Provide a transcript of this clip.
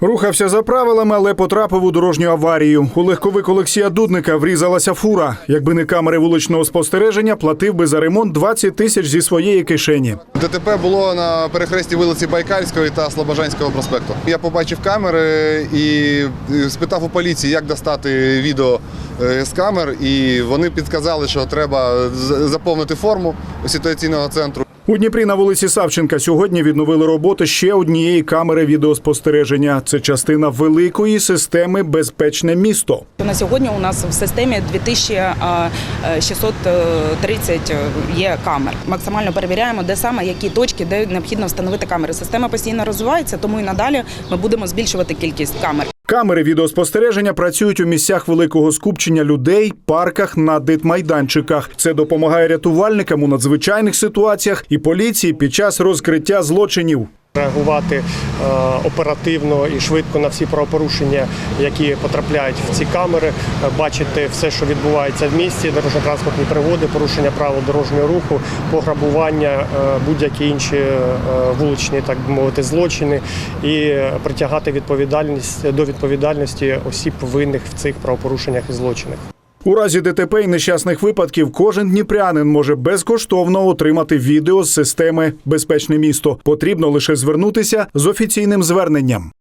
Рухався за правилами, але потрапив у дорожню аварію. У легковик Олексія Дудника врізалася фура. Якби не камери вуличного спостереження, платив би за ремонт 20 тисяч зі своєї кишені. ДТП було на перехресті вулиці Байкальської та Слобожанського проспекту. Я побачив камери і спитав у поліції, як достати відео е, з камер, і вони підказали, що треба з- заповнити форму ситуаційного центру. У Дніпрі на вулиці Савченка сьогодні відновили роботи ще однієї камери відеоспостереження. Це частина великої системи Безпечне місто. На сьогодні у нас в системі 2630 є камер. Максимально перевіряємо, де саме які точки, де необхідно встановити камери. Система постійно розвивається, тому і надалі ми будемо збільшувати кількість камер. Камери відеоспостереження працюють у місцях великого скупчення людей, парках на дитмайданчиках. Це допомагає рятувальникам у надзвичайних ситуаціях і поліції під час розкриття злочинів. Реагувати е, оперативно і швидко на всі правопорушення, які потрапляють в ці камери, е, бачити все, що відбувається в місті, дорожньо-транспортні пригоди, порушення правил дорожнього руху, пограбування, е, будь-які інші вуличні, так мовити, злочини, і притягати відповідальність до відповідальності осіб винних в цих правопорушеннях і злочинах. У разі ДТП і нещасних випадків кожен дніпрянин може безкоштовно отримати відео з системи Безпечне місто. Потрібно лише звернутися з офіційним зверненням.